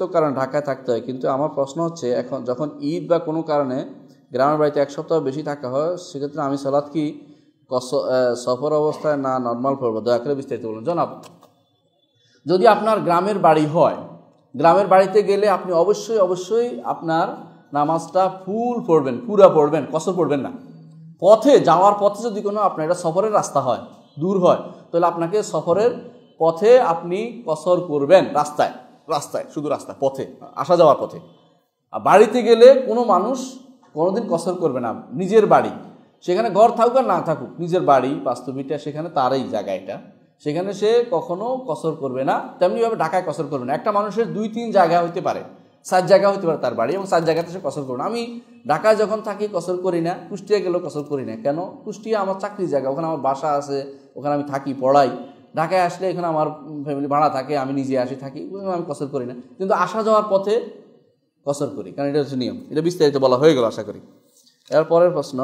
তো কারণ ঢাকায় থাকতে হয়। কিন্তু আমার প্রশ্ন হচ্ছে, এখন যখন ঈদ বা কোনো কারণে গ্রামের বাড়িতে এক সপ্তাহ বেশি থাকা হয়, সেক্ষেত্রে আমি সালাদ কি সফর অবস্থায় না নর্মাল পড়ব দয়া করে বিস্তারিত বলুন। জনাব, যদি আপনার গ্রামের বাড়ি হয়, গ্রামের বাড়িতে গেলে আপনি অবশ্যই অবশ্যই আপনার নামাজটা ফুল পড়বেন, পুরা পড়বেন, কসর পড়বেন না। পথে, যাওয়ার পথে যদি কোনো আপনার এটা সফরের রাস্তা হয়, দূর হয়, তাহলে আপনাকে সফরের পথে আপনি কসর করবেন রাস্তায়। রাস্তায়, শুধু রাস্তায়, পথে, আসা যাওয়ার পথে। আর বাড়িতে গেলে কোনো মানুষ কোনোদিন কসর করবে না। নিজের বাড়ি। সেখানে ঘর থাকুক আর না থাকুক, নিজের বাড়ি বাস্তবিকটা সেখানে তারই জায়গা এটা। সেখানে সে কখনো কসর করবে না, তেমনিভাবে ঢাকায় কসর করবে না। একটা মানুষের দুই, তিন জায়গা হইতে পারে, সাত জায়গা হতে পারে তার বাড়ি এবং সাত জায়গাতে সে কসর করবে না। আমি ঢাকায় যখন থাকি কসর করি না কুষ্টিয়া গেলেও কসর করি না। কেন? কুষ্টিয়া আমার চাকরির জায়গা, ওখানে আমার বাসা আছে, ওখানে আমি থাকি, পড়াই। ঢাকায় আসলে এখানে আমার ফ্যামিলি ভাড়া থাকে, আমি নিজে আসি, থাকি, আমি কসর করি না। কিন্তু আসা যাওয়ার পথে কসর করি, কারণ এটা হচ্ছে নিয়ম। এটা বিস্তারিত বলা হয়ে গেল, আশা করি। এর পরের প্রশ্ন